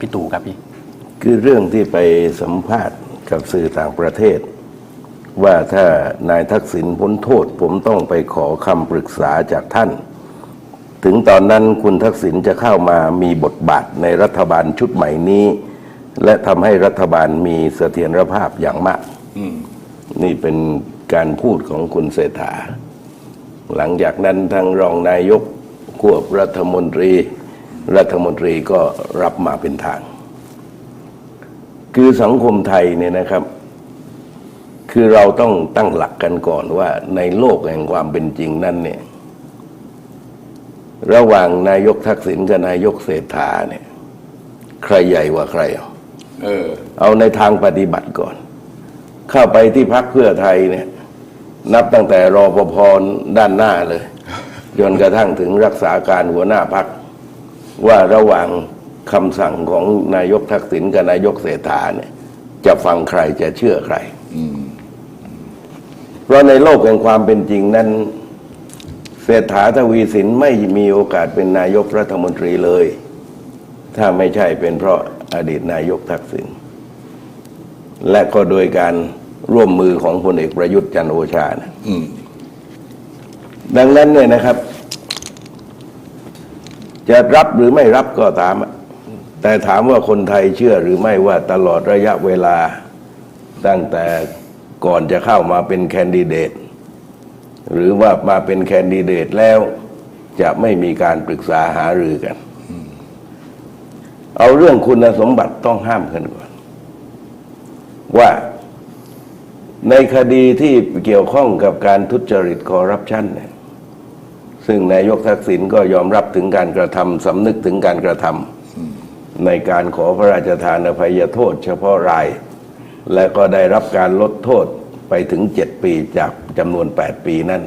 พี่ตู่ครับพี่ คือเรื่องที่ไปสัมภาษณ์กับสื่อต่างประเทศ ว่าถ้านายทักษิณพ้นโทษ ผมต้องไปขอคำปรึกษาจากท่าน ถึงตอนนั้นคุณทักษิณจะเข้ามามีบทบาทในรัฐบาลชุดใหม่นี้ และทำให้รัฐบาลมีเสถียรภาพอย่างมากนี่เป็นการพูดของคุณเศรษฐา หลังจากนั้นทั้งรองนายกควบรัฐมนตรี รัฐมนตรีก็รับมาเป็นทาง คือสังคมไทยเนี่ยนะครับ คือเราต้องตั้งหลักกันก่อนว่าในโลกแห่งความเป็นจริงนั้นเนี่ย ระหว่างนายกทักษิณกับนายกเศรษฐาเนี่ย ใครใหญ่กว่าใครเอาเออเอาในทางปฏิบัติก่อน เข้าไปที่พักเพื่อไทยเนี่ย นับตั้งแต่รอปภด้านหน้าเลยจนกระทั่งถึงรักษาการหัวหน้าพัก ว่าระหว่างคำสั่งของนายกทักษิณกับนายกเศรษฐาเนี่ย จะฟังใครจะเชื่อใครเพราะในโลกแห่งความเป็นจริงนั้น เศรษฐาทวีสินไม่มีโอกาสเป็นนายกรัฐมนตรีเลย ถ้าไม่ใช่เป็นเพราะอดีตนายกทักษิณและก็โดยการร่วมมือของพลเอกประยุทธ์จันโอชานะดังนั้นเนี่ยนะครับ จะรับหรือไม่รับก็ตาม แต่ถามว่าคนไทยเชื่อหรือไม่ว่าตลอดระยะเวลาตั้งแต่ก่อนจะเข้ามาเป็นแคนดิเดต หรือว่ามาเป็นแคนดิเดตแล้ว จะไม่มีการปรึกษาหารือกัน เอาเรื่องคุณสมบัติต้องห้ามกันก่อน ว่าในคดีที่เกี่ยวข้องกับการทุจริตคอร์รัปชันเนี่ย ซึ่งนายกทักษิณก็ยอมรับถึงการกระทำสำนึกถึงการกระทำในการขอพระราชทานอภัยโทษ เฉพาะราย และก็ได้รับการลดโทษไปถึงเจ็ดปีจากจำนวนแปดปีนั้น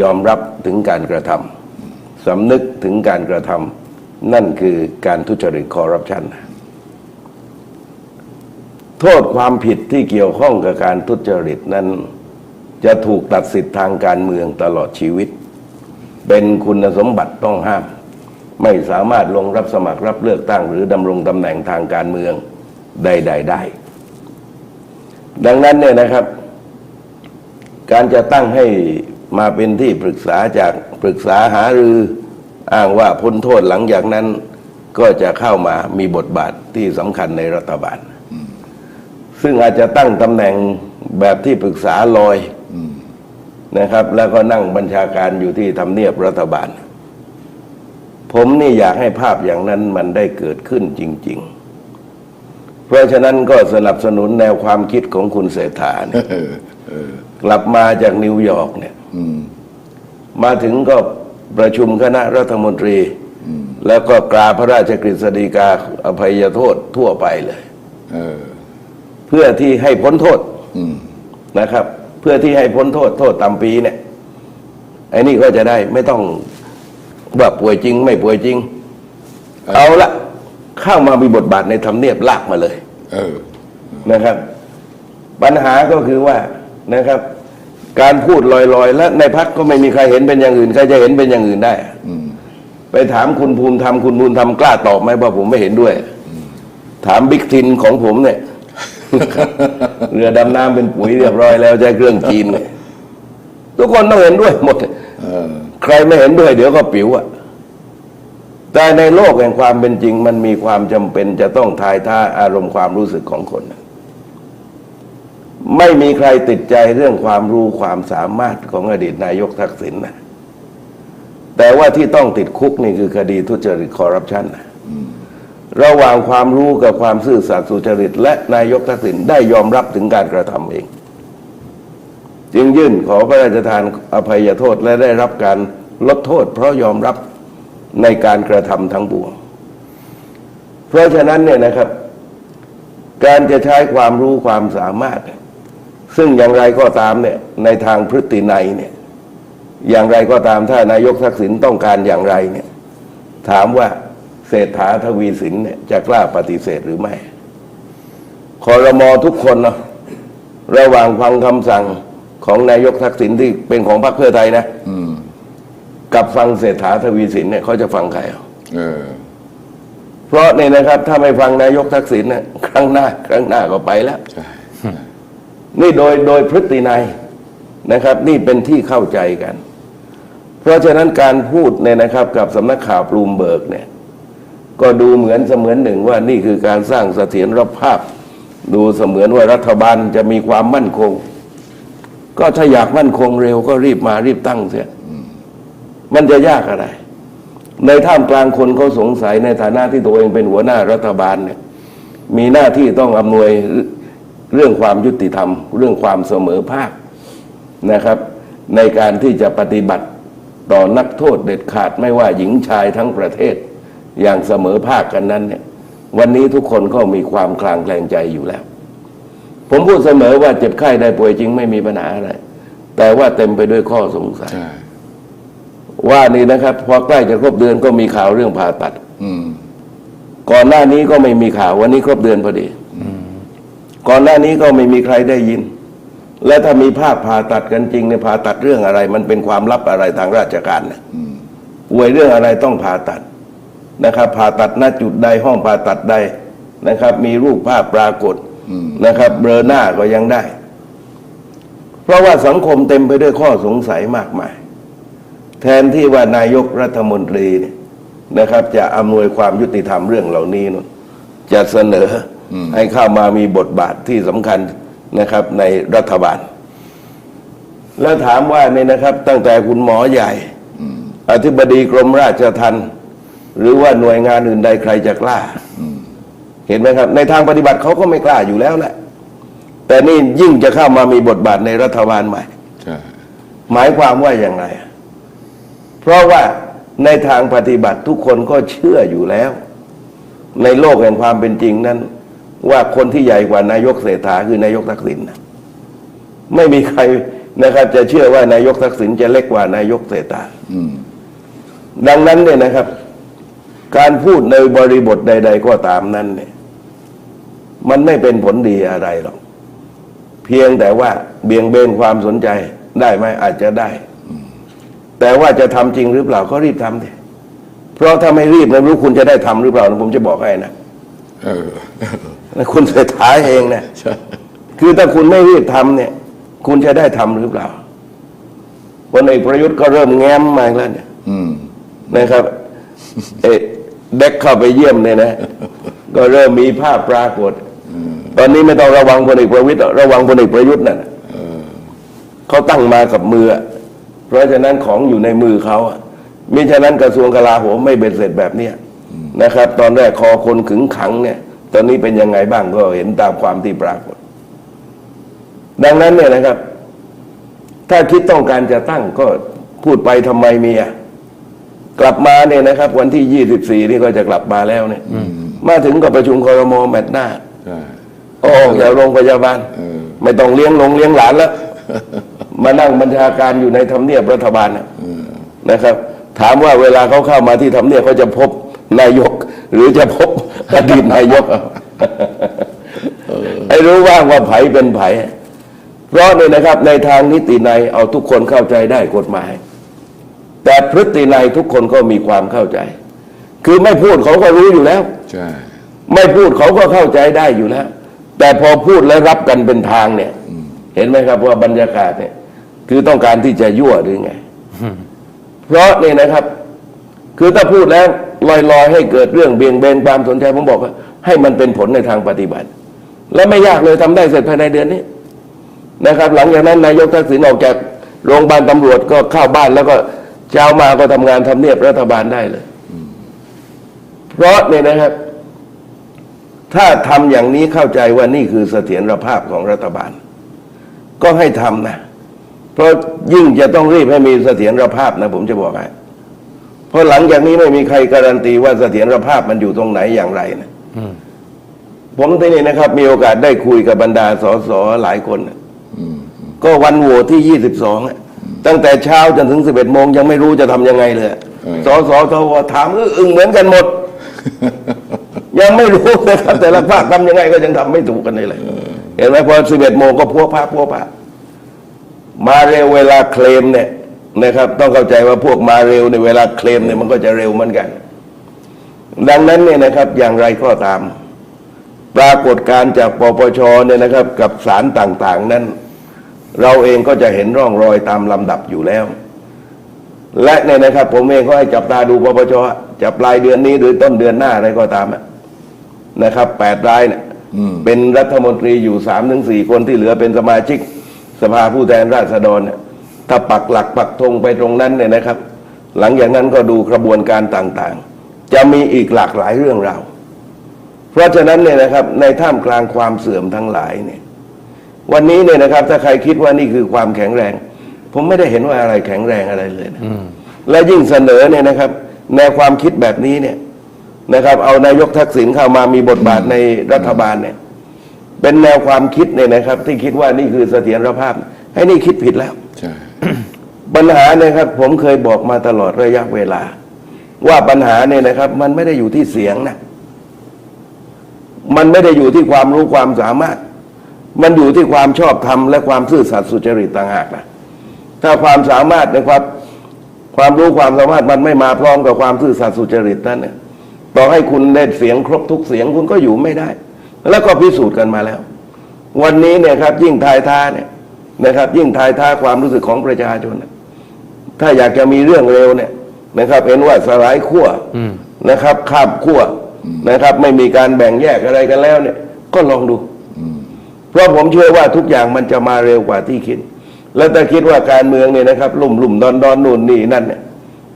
ยอมรับถึงการกระทำสำนึกถึงการกระทำนั่นคือการทุจริตคอร์รัปชันโทษความผิดที่เกี่ยวข้องกับการทุจริตนั้น จะถูกตัดสิทธิ์ทางการเมืองตลอดชีวิต เป็นคุณสมบัติต้องห้าม ไม่สามารถลงรับสมัครรับเลือกตั้ง หรือดำรงตำแหน่งทางการเมืองใดๆได้ดังนั้นเนี่ยนะครับ การจะตั้งให้มาเป็นที่ปรึกษาจากปรึกษาหารืออ้างว่าพ้นโทษหลังจากนั้น ก็จะเข้ามามีบทบาทที่สำคัญในรัฐบาล ซึ่งอาจจะตั้งตำแหน่งแบบที่ปรึกษาลอย นะครับ แล้วก็นั่งบัญชาการอยู่ที่ทำเนียบรัฐบาล ผมนี่อยากให้ภาพอย่างนั้นมันได้เกิดขึ้นจริง ๆ เพราะฉะนั้นก็สนับสนุนแนวความคิดของคุณเศรษฐาเนี่ยกลับมาจากนิวยอร์กเนี่ยมาถึงก็ประชุมคณะรัฐมนตรี แล้วก็กราพระราชกฤษฎีกาอภัยโทษทั่วไปเลยเพื่อที่ให้พ้นโทษนะครับ พื่อที่ให้พ้นโทษโทษตามปีเนี่ยไอ้นี่ก็จะได้ไม่ต้องว่าป่วยจริง ไม่ป่วยจริงเออเอาละเข้ามามีบทบาทในทำเนียบลากมาเลยเออนะครับ ปัญหาก็คือว่านะครับ การพูดลอยๆ และในพักก็ไม่มีใครเห็นเป็นอย่างอื่นใครจะเห็นเป็นอย่างอื่นได้อะไปถามคุณภูมิธรรมคุณภูมิธรรมกล้าตอบไหมว่าผมไม่เห็นด้วย ถามบิ๊กทินของผมเนี่ย เรือดำน้ำเป็นปุ๋ยเรียบร้อยแล้วใช้เครื่องจีนเนี่ยทุกคนต้องเห็นด้วยหมดเออใครไม่เห็นด้วย เดี๋ยวก็ปิ๋วอะแต่ในโลกแห่งความเป็นจริง มันมีความจำเป็นจะต้องทายท่าอารมณ์ความรู้สึกของคน ไม่มีใครติดใจเรื่องความรู้ความสามารถของอดีตนายกทักษิณนะแต่ว่าที่ต้องติดคุกนี่คือคดีทุจริตคอร์รัปชันนะ ระหว่างความรู้กับความซื่อสัตย์สุจริต และนายกทักษิณได้ยอมรับถึงการกระทำเอง จึงยื่นขอพระราชทานอภัยโทษและได้รับการลดโทษ เพราะยอมรับในการกระทำทั้งปวง เพราะฉะนั้นเนี่ยนะครับ การจะใช้ความรู้ความสามารถ ซึ่งอย่างไรก็ตามเนี่ยในทางพฤตินัยเนี่ยอย่างไรก็ตามถ้านายกทักษิณต้องการอย่างไรเนี่ยถามว่า เศรษฐาทวีสินเนี่ยจะกล้าปฏิเสธหรือไม่คอรมอทุกคนเนาะระหว่างฟังคำสั่งของนายกทักษิณที่เป็นของพรรคเพื่อไทยนะอืมกับฟังเศรษฐาทวีสินเนี่ยเขาจะฟังใครอะเออเพเพราะเนี่ยนะครับ ถ้าไม่ฟังนายกทักษิณนะครั้งหน้า ครั้งหน้าก็ไปแล้วใช่นี่โดยโดยพฤตินัยนะครับ นี่เป็นที่เข้าใจกัน เพราะฉะนั้นการพูดเนี่ยนะครับ กับสำนักข่าวบลูมเบิร์กเนี่ย ก็ดูเหมือนเสมือนหนึ่งว่านี่คือการสร้างเสถียรภาพ ดูเสมือนว่ารัฐบาลจะมีความมั่นคง ก็ถ้าอยากมั่นคงเร็วก็รีบมารีบตั้งเสียมันจะยากอะไร ในท่ามกลางคนเขาสงสัยในฐานะที่ตัวเองเป็นหัวหน้ารัฐบาลเนี่ย มีหน้าที่ต้องอำนวยเรื่องความยุติธรรม เรื่องความเสมอภาคนะครับ ในการที่จะปฏิบัติต่อนักโทษเด็ดขาดไม่ว่าหญิงชายทั้งประเทศ อย่างเสมอภาคกันนั้นเนี่ยวันนี้ทุกคนก็มีความคลางแคลงใจอยู่แล้ว ผมพูดเสมอว่าเจ็บไข้ได้ป่วยจริงไม่มีปัญหาอะไร แต่ว่าเต็มไปด้วยข้อสงสัยใช่ว่านี่นะครับพอใกล้จะครบเดือนก็มีข่าวเรื่องผ่าตัดอืมก่อนหน้านี้ก็ไม่มีข่าว วันนี้ครบเดือนพอดีก่อนหน้านี้ก็ไม่มีใครได้ยิน และถ้ามีภาพผ่าตัดกันจริงเนี่ยผ่าตัดเรื่องอะไร มันเป็นความลับอะไรทางราชการนะป่วยเรื่องอะไรต้องผ่าตัด นะครับ ผ่าตัดณจุดใดห้องผ่าตัดใดนะครับ มีรูปภาพปรากฏนะครับ เบลอหน้าก็ยังได้ เพราะว่าสังคมเต็มไปด้วยข้อสงสัยมากมาย แทนที่ว่านายกรัฐมนตรีเนี่ยนะครับ จะอำนวยความยุติธรรมเรื่องเหล่านี้นนจะเสนออให้เข้ามามีบทบาทที่สำคัญนะครับในรัฐบาล แล้วถามว่าเนี่ยนะครับ ตั้งแต่คุณหมอใหญ่ อธิบดีกรมราชทัณฑ์ หรือว่าหน่วยงานอื่นใดใครจะกล้าเห็นไหมครับ ในทางปฏิบัติเขาก็ไม่กล้าอยู่แล้วแหละ แต่นี่ยิ่งจะเข้ามามีบทบาทในรัฐบาลใหม่ใช่หมายความว่าอย่างไร เพราะว่าในทางปฏิบัติทุกคนก็เชื่ออยู่แล้ว ในโลกแห่งความเป็นจริงนั้น ว่าคนที่ใหญ่กว่านายกเศรษฐาคือนายกทักษิณนะไม่มีใครนะครับจะเชื่อว่านายกทักษิณจะเล็กกว่านายกเศรษฐาอืมดังนั้นเนี่ยนะครับ การพูดในบริบทใด ๆ ก็ตามนั้นเนี่ย มันไม่เป็นผลดีอะไรหรอก เพียงแต่ว่าเบี่ยงเบนความสนใจได้ไหมอาจจะได้ แต่ว่าจะทำจริงหรือเปล่าก็รีบทำดิเพราะถ้าไม่รีบไม่รู้คุณจะได้ทำหรือเปล่านะผมจะบอกให้นะเออคุณเศรษฐาเองนะใช่คือถ้าคุณไม่รีบทำเนี่ย คุณจะได้ทำหรือเปล่าพลเอกประยุทธ์ก็เริ่มแง้มมาแล้วเนี่ยอืมนะครับ เอะเด็กเข้าไปเยี่ยมเนี่ยนะ ก็เริ่มมีภาพปรากฏตอนนี้ไม่ต้องระวังพลเอกประวิตรระวังพลเอกประยุทธ์น่ะเขาตั้งมากับมือ เพราะฉะนั้นของอยู่ในมือเขาอะมิฉะนั้นกระทรวงกลาโหมไม่เบ็ดเสร็จแบบเนี้ยนะครับ ตอนแรกคอคนขึงขังเนี่ย ตอนนี้เป็นยังไงบ้างก็เห็นตามความที่ปรากฏ ดังนั้นเนี่ยนะครับ ถ้าคิดต้องการจะตั้งก็พูดไปทำไมเมีอะ กลับมาเนี่ยนะครับ วันที่ยี่สิบสี่นี่ก็จะกลับมาแล้วเนี่ยมาถึงก็ประชุมคอรมอแมตช์หน้าใช่ออกจากโรงพยาบาลเออไม่ต้องเลี้ยงลงเลี้ยงหลานแล้ว มานั่งบัญชาการอยู่ในทำเนียบรัฐบาลน่ะนะครับ ถามว่าเวลาเขาเข้ามาที่ทำเนียบเขาจะพบนายก หรือจะพบอดีตนายกให้รู้ว่างว่าไผเป็นไผเพราะเนี่ยนะครับ ในทางนิติในยเอาทุกคนเข้าใจได้กฎหมาย แต่พฤติในยทุกคนก็มีความเข้าใจ คือไม่พูดเขาก็รู้อยู่แล้ว ใช่ ไม่พูดเขาก็เข้าใจได้อยู่แล้ว แต่พอพูดแล้วรับกันเป็นทางเนี่ย เห็นไหมครับว่าบรรยากาศเนี่ย คือต้องการที่จะยั่วหรือไง เพราะเนี่ยนะครับ คือถ้าพูดแล้วลอยๆ ให้เกิดเรื่องเบี่ยงเบนความสนใจผมบอกว่า ให้มันเป็นผลในทางปฏิบัติ และไม่ยากเลยทำได้เสร็จภายในเดือนนี้นะครับ หลังจากนั้นนายกทักษิณออกจากโรงพยาบาลตำรวจก็เข้าบ้านแล้วก็ เช้ามาก็ทำงานทำเนียบรัฐบาลได้เลย เพราะเนี่ยนะครับ ถ้าทำอย่างนี้เข้าใจว่านี่คือเสถียรภาพของรัฐบาล ก็ให้ทำนะ เพราะยิ่งจะต้องรีบให้มีเสถียรภาพนะ ผมจะบอกให้เพราะหลังจากนี้ไม่มีใครการันตีว่าเสถียรภาพมันอยู่ตรงไหนอย่างไรนะผมที่นี่นะครับ มีโอกาสได้คุยกับบรรดาสสหลายคนนะก็วันโหวตที่ยี่สิบสอง ตั้งแต่เช้าจนถึงสิบเอ็ดโมงยังไม่รู้จะทำยังไงเลยสสทวถามอึ้งเหมือนกันหมด ยังไม่รู้เลยครับแต่ละภาคทำยังไงก็ยังทำไม่ถูกกันเลยเห็นไหมพอสิบเอ็ดโมงก็พัวพาพัวพามาเร็วเวลาเคลมเนี่ยนะครับ ต้องเข้าใจว่าพวกมาเร็วในเวลาเคลมเนี่ยมันก็จะเร็วเหมือนกัน ดังนั้นเนี่ยนะครับอย่างไรก็ตาม ปรากฏการณ์จากปปชเนี่ยนะครับ กับสารต่าง ๆ นั้น เราเองก็จะเห็นร่องรอยตามลำดับอยู่แล้ว และเนี่ยนะครับ ผมเองก็ให้จับตาดูปปชจะปลายเดือนนี้หรือต้นเดือนหน้าอะไรก็ตามอะนะครับแปดรายเนี่ยเป็นรัฐมนตรีอยู่สามถึงสี่คนที่เหลือเป็นสมาชิกสภาผู้แทนราษฎรเนี่ยถ้าปักหลักปักธงไปตรงนั้นเนี่ยนะครับ หลังจากนั้นก็ดูกระบวนการต่างๆ จะมีอีกหลากหลายเรื่องราวเพราะฉะนั้นเนี่ยนะครับ ในท่ามกลางความเสื่อมทั้งหลายเนี่ย วันนี้เนี่ยนะครับ ถ้าใครคิดว่านี่คือความแข็งแรง ผมไม่ได้เห็นว่าอะไรแข็งแรงอะไรเลยนะและยิ่งเสนอเนี่ยนะครับ แนวความคิดแบบนี้เนี่ยนะครับ เอานายกทักษิณเข้ามามีบทบาทในรัฐบาลเนี่ย เป็นแนวความคิดเนี่ยนะครับ ที่คิดว่านี่คือเสถียรภาพ ให้นี่คิดผิดแล้วใช่ปัญหาเนี่ยครับ ผมเคยบอกมาตลอดระยะเวลา ว่าปัญหาเนี่ยนะครับ มันไม่ได้อยู่ที่เสียงนะมันไม่ได้อยู่ที่ความรู้ความสามารถ มันอยู่ที่ความชอบธรรมและความซื่อสัตย์สุจริตต่างหากนะถ้าความสามารถนะครับ ความรู้ความสามารถมันไม่มาพร้อมกับความซื่อสัตย์สุจริตนั้นเนี่ยต่อให้คุณได้เสียงครบทุกเสียงคุณก็อยู่ไม่ได้ แล้วก็พิสูจน์กันมาแล้ว วันนี้เนี่ยครับ ยิ่งทายท้าเนี่ยนะครับ ยิ่งทายท้าความรู้สึกของประชาชนน่ะถ้าอยากจะมีเรื่องเร็วเนี่ยนะครับ เห็นว่าสลายขั้วนะครับข้ามขั้วนะครับ ไม่มีการแบ่งแยกอะไรกันแล้วเนี่ย ก็ลองดู เพราะผมเชื่อว่าทุกอย่างมันจะมาเร็วกว่าที่คิด แล้วถ้าคิดว่าการเมืองเนี่ยนะครับ ลุ่มลุ่มดอนดอนนู่นนี่นั่นเนี่ย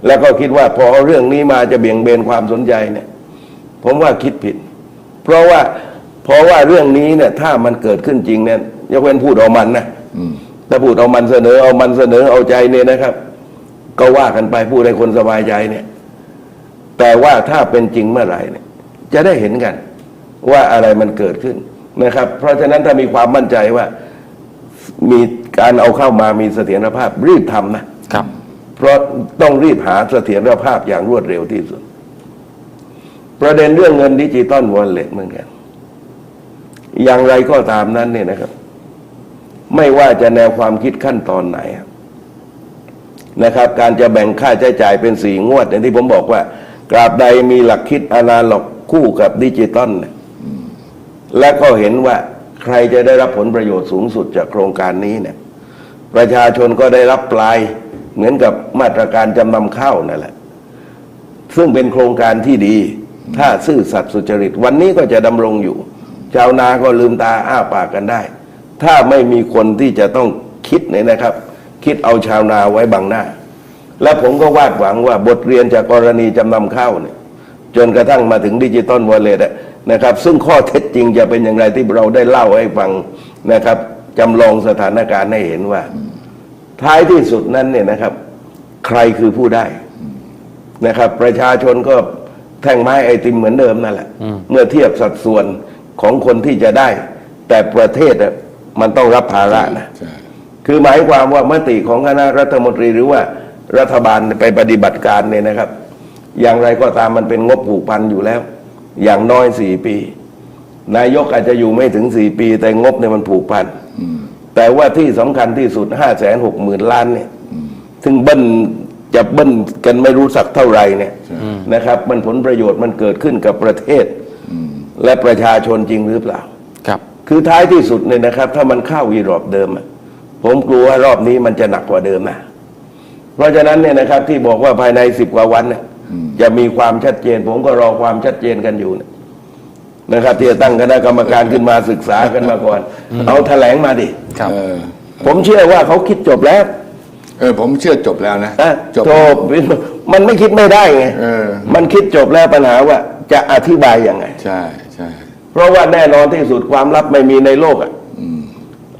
แล้วก็คิดว่าพอเอาเรื่องนี้มาจะเบี่ยงเบนความสนใจเนี่ย ผมว่าคิดผิด เพราะว่าเพราะว่าเรื่องนี้เนี่ย ถ้ามันเกิดขึ้นจริงเนี่ยยกเว้นพูดเอามันนะถ้าพูดเอามันเสนอเอามันเสนอเอาใจเนี่ยนะครับ ก็ว่ากันไปพูดให้คนสบายใจเนี่ย แต่ว่าถ้าเป็นจริงเมื่อไหร่เนี่ย จะได้เห็นกัน ว่าอะไรมันเกิดขึ้น นะครับ เพราะฉะนั้นถ้ามีความมั่นใจว่ามีการเอาเข้ามามีเสถียรภาพรีบทำนะครับ เพราะต้องรีบหาเสถียรภาพอย่างรวดเร็วที่สุด ประเด็นเรื่องเงินดิจิตอลวอลเล็ตเหมือนกัน อย่างไรก็ตามนั้นเนี่ยนะครับ ไม่ว่าจะแนวความคิดขั้นตอนไหนนะครับ การจะแบ่งค่าใช้จ่ายเป็นสี่งวดอย่างที่ผมบอกว่า กราบใดมีหลักคิดอนาล็อกคู่กับดิจิตอลเนี่ย และก็เห็นว่าใครจะได้รับผลประโยชน์สูงสุดจากโครงการนี้เนี่ยประชาชนก็ได้รับปลายเหมือนกับมาตรการจำนำข้าวนั่นแหละ ซึ่งเป็นโครงการที่ดี ถ้าซื่อสัตย์สุจริต วันนี้ก็จะดำรงอยู่ ชาวนาก็ลืมตาอ้าปากกันได้ ถ้าไม่มีคนที่จะต้องคิดเนี่ยนะครับ คิดเอาชาวนาไว้บังหน้า และผมก็วาดหวังว่าบทเรียนจากกรณีจำนำข้าวเนี่ย จนกระทั่งมาถึงดิจิตอลวอลเล็ต นะครับ ซึ่งข้อเท็จจริงจะเป็นอย่างไรที่เราได้เล่าให้ฟังนะครับจำลองสถานการณ์ให้เห็นว่า ท้ายที่สุดนั้นเนี่ยนะครับ ใครคือผู้ได้นะครับ ประชาชนก็แท่งไม้ไอติมเหมือนเดิมนั่นแหละ เมื่อเทียบสัดส่วนของคนที่จะได้ แต่ประเทศอะมันต้องรับภาระนะใช่คือหมายความว่ามติของคณะรัฐมนตรีหรือว่ารัฐบาลไปปฏิบัติการเนี่ยนะครับ อย่างไรก็ตามมันเป็นงบผูกพันอยู่แล้ว อย่างน้อยสี่ปี นายกอาจจะอยู่ไม่ถึงสี่ปี แต่งบเนี่ยมันผูกพันแต่ว่าที่สำคัญที่สุดห้าแสนหกหมื่นล้านเนี่ยซึ่งเบิ้ลจะเบิ้ลกันไม่รู้สักเท่าไหร่เนี่ยนะครับ มันผลประโยชน์มันเกิดขึ้นกับประเทศและประชาชนจริงหรือเปล่า ครับ คือท้ายที่สุดเนี่ยนะครับ ถ้ามันเข้าอีรอบเดิมอะผมกลัวว่ารอบนี้มันจะหนักกว่าเดิมนะเพราะฉะนั้นเนี่ยนะครับที่บอกว่าภายในสิบกว่าวันเนี่ย จะมีความชัดเจน ผมก็รอความชัดเจนกันอยู่เนี่ยนะครับที่จะตั้งคณะกรรมการขึ้นมาศึกษากันมาก่อน เอาแถลงมาดิครับเออผมเชื่อว่าเขาคิดจบแล้วเออผมเชื่อจบแล้วนะอะจบจบมันไม่คิดไม่ได้ไงเออมันคิดจบแล้วปัญหาว่า จะอธิบายยังไง ใช่ใช่เพราะว่าแน่นอนที่สุดความลับไม่มีในโลกอะ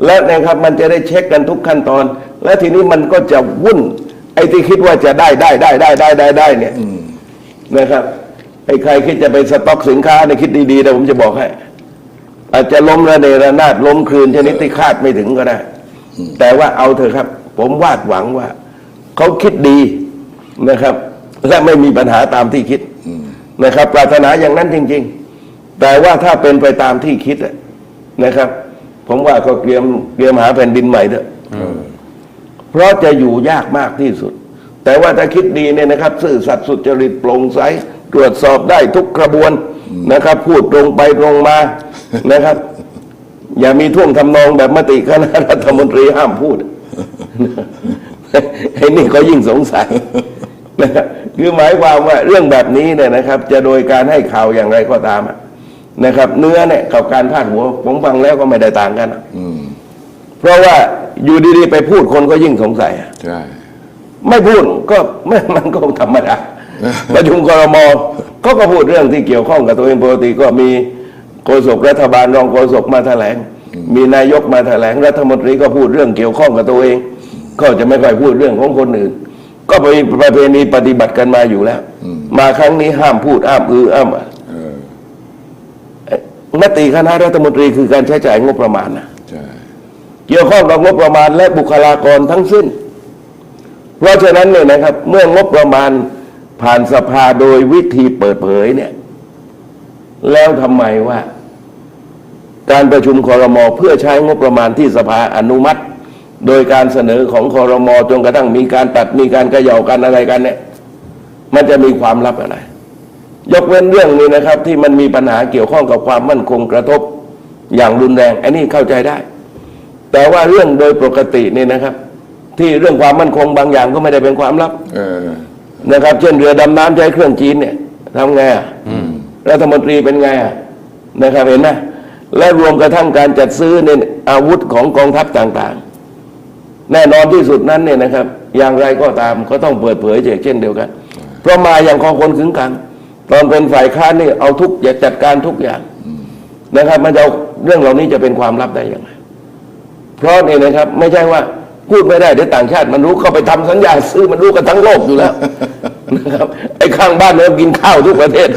และนะครับมันจะได้เช็คกันทุกขั้นตอน และทีนี้มันก็จะวุ่น ไอ้ที่คิดว่าจะได้ได้ได้ได้ได้ได้ได้เนี่ย นะครับไอ้ใครคิดจะไปสต็อกสินค้าเนี่ยคิดดีๆแต่ผมจะบอกให้อาจจะล้มระเนระนาดล้มคืนชนิดที่คาดไม่ถึงก็ได้ แต่ว่าเอาเถอะครับ ผมวาดหวังว่า เขาคิดดีนะครับ และไม่มีปัญหาตามที่คิดนะครับ ปรารถนาอย่างนั้นจริง ๆ แต่ว่าถ้าเป็นไปตามที่คิดอะนะครับ ผมว่าก็เตรียมเตรียมหาแผ่นดินใหม่เถอะเพราะจะอยู่ยากมากที่สุด แต่ว่าถ้าคิดดีเนี่ยนะครับซื่อสัตย์สุจริตโปร่งใสตรวจสอบได้ทุกกระบวนนะครับ พูดตรงไปตรงมานะครับ อย่ามีท่วงทำนองแบบมติคณะรัฐมนตรีห้ามพูดไอ้นี่ก็ยิ่งสงสัยนะครับคือหมายความว่าเรื่องแบบนี้เนี่ยนะครับ จะโดยการให้ข่าวอย่างไรก็ตามอะนะครับ เนื้อเนี่ยกับการพาดหัวผมฟังแล้วก็ไม่ได้ต่างกันอะอืมเพราะว่าอยู่ดีๆไปพูดคนก็ยิ่งสงสัยอะใช่ ไม่พูดก็ไม่มันก็ธรรมดาประชุมครมเขาก็พูดเรื่องที่เกี่ยวข้องกับตัวเองปกติก็มีโฆษกรัฐบาลรองโฆษกมาแถลง มีนายกมาแถลงรัฐมนตรีก็พูดเรื่องเกี่ยวข้องกับตัวเอง ก็จะไม่ค่อยพูดเรื่องของคนอื่น ก็เป็นประเพณีปฏิบัติกันมาอยู่แล้ว มาครั้งนี้ห้ามพูดอ้ามอืออ้ามอะเออมติคณะรัฐมนตรีคือการใช้จ่ายงบประมาณนะใช่เกี่ยวข้องกับงบประมาณและบุคลากรทั้งสิ้น เพราะฉะนั้นเนี่ยนะครับ เมื่องบประมาณผ่านสภาโดยวิธีเปิดเผยเนี่ย แล้วทำไมว่า การประชุมคอรมอเพื่อใช้งบประมาณที่สภาอนุมัติ โดยการเสนอของคอรมอจนกระทั่งมีการตัดมีการเขย่ากันอะไรกันเนี่ย มันจะมีความลับอะไร ยกเว้นเรื่องนี้นะครับ ที่มันมีปัญหาเกี่ยวข้องกับความมั่นคงกระทบอย่างรุนแรง อันนี้เข้าใจได้ แต่ว่าเรื่องโดยปกตินี่นะครับ ที่เรื่องความมั่นคงบางอย่างก็ไม่ได้เป็นความลับเออนะครับ เช่นเรือดำน้ำใช้เครื่องจีนเนี่ยทำไงอะรัฐมนตรีเป็นไงอะนะครับเห็นไหมและรวมกระทั่งการจัดซื้อเนี่ยอาวุธของกองทัพต่างๆ แน่นอนที่สุดนั้นเนี่ยนะครับ อย่างไรก็ตามก็ต้องเปิดเผยเช่นเดียวกัน เพราะมาอย่างของคนขึงขังตอนเป็นฝ่ายค้านนี่เอาทุกอย่าจัดการทุกอย่างนะครับ มันจะเอาเรื่องเหล่านี้จะเป็นความลับได้อย่างไรเพราะนี่นะครับ ไม่ใช่ว่า พูดไม่ได้เดี๋ยวต่างชาติ มันรู้เข้าไปทำสัญญาซื้อมันรู้กันทั้งโลกอยู่แล้วนะครับไอ้ข้างบ้านเนี่ยกินข้าวทุกประเทศ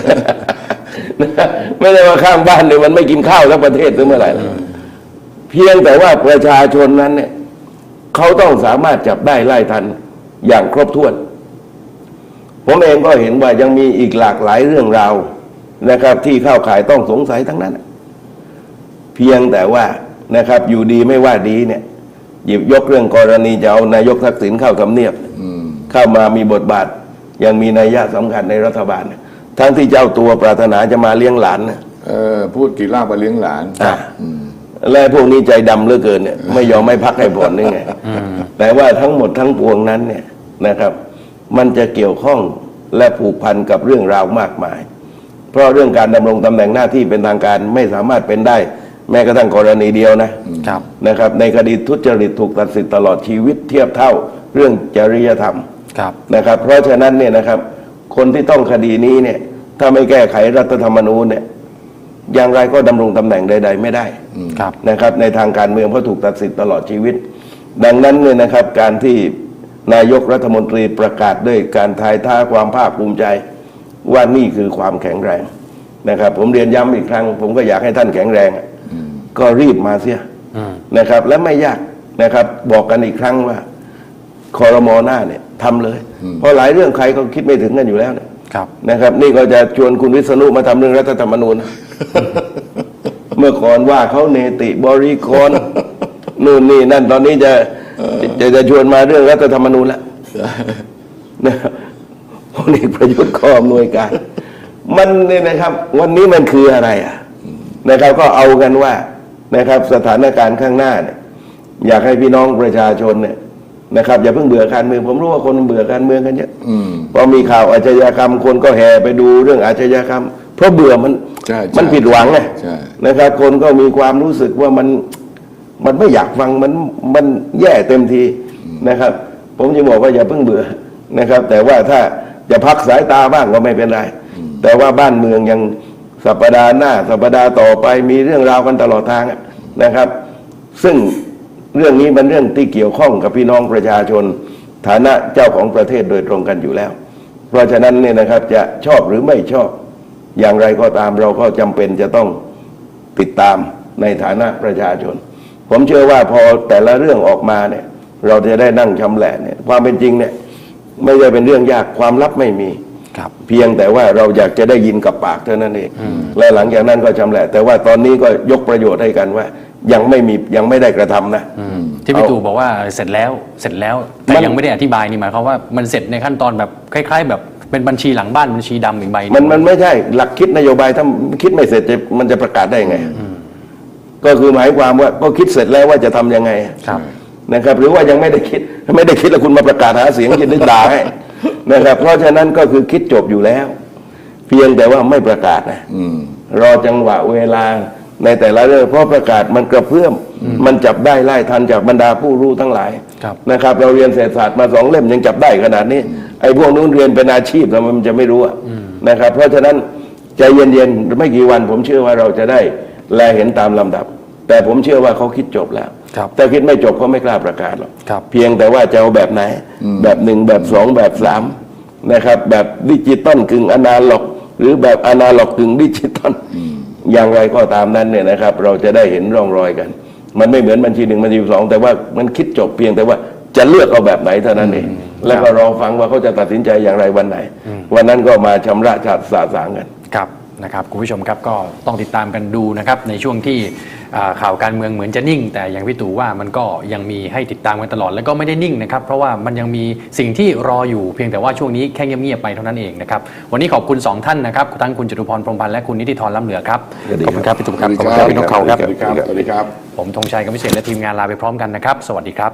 นะครับไม่ได้ว่าข้างบ้านเนี่ยมันไม่กินข้าวทั้งประเทศหรือเมื่อไหร่นะเพียงแต่ว่าประชาชนนั้นเนี่ยเขาต้องสามารถจับได้ไล่ทันอย่างครบถ้วน ผมเองก็เห็นว่ายังมีอีกหลากหลายเรื่องราวนะครับ ที่เข้าข่ายต้องสงสัยทั้งนั้น เพียงแต่ว่านะครับ อยู่ดีไม่ว่าดีเนี่ย หยิบยกเรื่องกรณีจะเอานายกทักษิณเข้าทำเนียบอืมเข้ามามีบทบาท ยังมีนัยยะสำคัญในรัฐบาล ทั้งที่เจ้าตัวปรารถนาจะมาเลี้ยงหลานนะเออพูดกี่ล่างไปเลี้ยงหลานอะอืมและพวกนี้ใจดำเหลือเกินเนี่ย ไม่ยอมไม่พักให้ผ่อนนี่ไงแต่ว่าทั้งหมดทั้งปวงนั้นเนี่ยนะครับ มันจะเกี่ยวข้องและผูกพันกับเรื่องราวมากมาย เพราะเรื่องการดำรงตำแหน่งหน้าที่เป็นทางการไม่สามารถเป็นได้ แม้กระทั่งกรณีเดียวนะครับ นะครับ ในคดีทุจริตถูกตัดสิทธิ์ตลอดชีวิตเทียบเท่าเรื่องจริยธรรมครับ นะครับ เพราะฉะนั้นเนี่ยนะครับ คนที่ต้องคดีนี้เนี่ย ถ้าไม่แก้ไขรัฐธรรมนูญเนี่ยอย่างไรก็ดำรงตำแหน่งใด ๆ ไม่ได้ครับนะครับ ในทางการเมืองเพราะถูกตัดสิทธิ์ตลอดชีวิต ดังนั้นเนี่ยนะครับ การที่นายกรัฐมนตรีประกาศด้วยการทายท่าความภาคภูมิใจ ว่านี่คือความแข็งแรงนะครับ ผมเรียนย้ำอีกครั้ง ผมก็อยากให้ท่านแข็งแรงอะ ก็รีบมาเสียอืมนะครับ และไม่ยากนะครับ บอกกันอีกครั้งว่าคอรมอหน้าเนี่ยทำเลย เพราะหลายเรื่องใครก็คิดไม่ถึงกันอยู่แล้วเนี่ยครับนะครับ นี่ก็จะชวนคุณวิษณุมาทำเรื่องรัฐธรรมนูญนะเมื่อก่อนว่าเขาเนติบริกรนู่นนี่นั่นตอนนี้จะจะจะชวนมาเรื่องรัฐธรรมนูญแล้วนะครับพลเอกประยุทธ์ก็อำนวยการ มันเนี่ยนะครับ วันนี้มันคืออะไรอะนะครับก็เอากันว่า นะครับสถานการณ์ข้างหน้าเนี่ยอยากให้พี่น้องประชาชนเนี่ยนะครับอย่าเพิ่งเบื่อการเมืองผมรู้ว่าคนเบื่อการเมืองกันเยอะอืมพอมีข่าวอาชญากรรมคนก็แห่ไปดูเรื่องอาชญากรรม เพราะเบื่อมันใช่ใช่มันผิดหวังไงใช่นะครับ คนก็มีความรู้สึกว่ามันมันไม่อยากฟังมันมันแย่เต็มทีนะครับ ผมจะบอกว่าอย่าเพิ่งเบื่อนะครับ แต่ว่าถ้าจะพักสายตาบ้างก็ไม่เป็นไร แต่ว่าบ้านเมืองยัง สัปดาห์หน้า สัปดาห์ต่อไปมีเรื่องราวกันตลอดทางนะครับ ซึ่งเรื่องนี้เป็นเรื่องที่เกี่ยวข้องกับพี่น้องประชาชน ฐานะเจ้าของประเทศโดยตรงกันอยู่แล้ว เพราะฉะนั้นเนี่ยนะครับจะชอบหรือไม่ชอบอย่างไรก็ตามเราก็จำเป็นจะต้องติดตามในฐานะประชาชน ผมเชื่อว่าพอแต่ละเรื่องออกมาเนี่ย เราจะได้นั่งชำแหละเนี่ยความเป็นจริงเนี่ย ไม่ใช่เป็นเรื่องยากความลับไม่มี ครับ เพียงแต่ว่าเราอยากจะได้ยินกับปากเท่านั้นเองและหลังจากนั้นก็จำแหละ แต่ว่าตอนนี้ก็ยกประโยชน์ให้กันว่า ยังไม่มียังไม่ได้กระทำนะอืมที่พี่เอาตู่บอกว่าเสร็จแล้วเสร็จแล้วแต่มันยังไม่ได้อธิบายนี่หมายความว่ามันเสร็จในขั้นตอนแบบคล้ายๆ แบบเป็นบัญชีหลังบ้านบัญชีดำอีกใบหงมันมันไม่ใช่หลักคิดนโยบายถ้าคิดไม่เสร็จจะมันจะประกาศได้ไงก็คือหมายความว่าก็คิดเสร็จแล้วว่าจะทำยังไงครับ นะครับ หรือว่ายังไม่ได้คิดไม่ได้คิดแล้วคุณมาประกาศหาเสียงจะได้ด่าให้นะครับ เพราะฉะนั้นก็คือคิดจบอยู่แล้ว เพียงแต่ว่าไม่ประกาศนะอืมรอจังหวะเวลาในแต่ละเรื่องเพราะประกาศมันกระเพื่อมมันจับได้ไล่ทันจากบรรดาผู้รู้ทั้งหลายครับนะครับ เราเรียนเศรษฐศาสตร์มาสองเล่มยังจับได้ขนาดนี้ ไอ้พวกนู้นเรียนเป็นอาชีพทำไมมันจะไม่รู้อะนะครับ เพราะฉะนั้นใจเย็นๆไม่กี่วัน ผมเชื่อว่าเราจะได้แลเห็นตามลำดับ แต่ผมเชื่อว่าเขาคิดจบแล้ว ครับถ้าคิดไม่จบเขาไม่กล้าประกาศหรอกครับเพียงแต่ว่าจะเอาแบบไหน แบบหนึ่งแบบสองแบบสามนะครับ แบบดิจิตอลกึ่งอนาล็อก หรือแบบอนาล็อกกึ่งดิจิตอลอย่างไรก็ตามนั้นเนี่ยนะครับ เราจะได้เห็นร่องรอยกัน มันไม่เหมือนบัญชีหนึ่งบัญชีสองแต่ว่ามันคิดจบเพียงแต่ว่าจะเลือกเอาแบบไหนเท่านั้นเอง แล้วก็รอฟังว่าเขาจะตัดสินใจอย่างไรวันไหน วันนั้นก็มาชำระชาติสาสางกันครับนะครับคุณผู้ชมครับก็ต้องติดตามกันดูนะครับในช่วงที่อ่า ข่าวการเมืองเหมือนจะนิ่ง แต่อย่างพี่ตู่ว่ามันก็ยังมีให้ติดตามกันตลอดแล้วก็ไม่ได้นิ่งนะครับเพราะว่ามันยังมีสิ่งที่รออยู่เพียงแต่ว่าช่วงนี้แค่เงียบๆไปเท่านั้นเองนะครับวันนี้ขอบคุณสองท่านนะครับทั้งคุณจตุพรพรหมพันธ์และคุณนิติธรล้ำเหลือครับสวัสดีขอบคุณครับพี่ตู่ครับสขอบวัสคุณดีครับพี่นกเขาครับสวัสดีครับสวัสดีครับผมธงชัยกำวิเศษและทีมงานลาไปพร้อมกันนะครับ สวัสดีครับ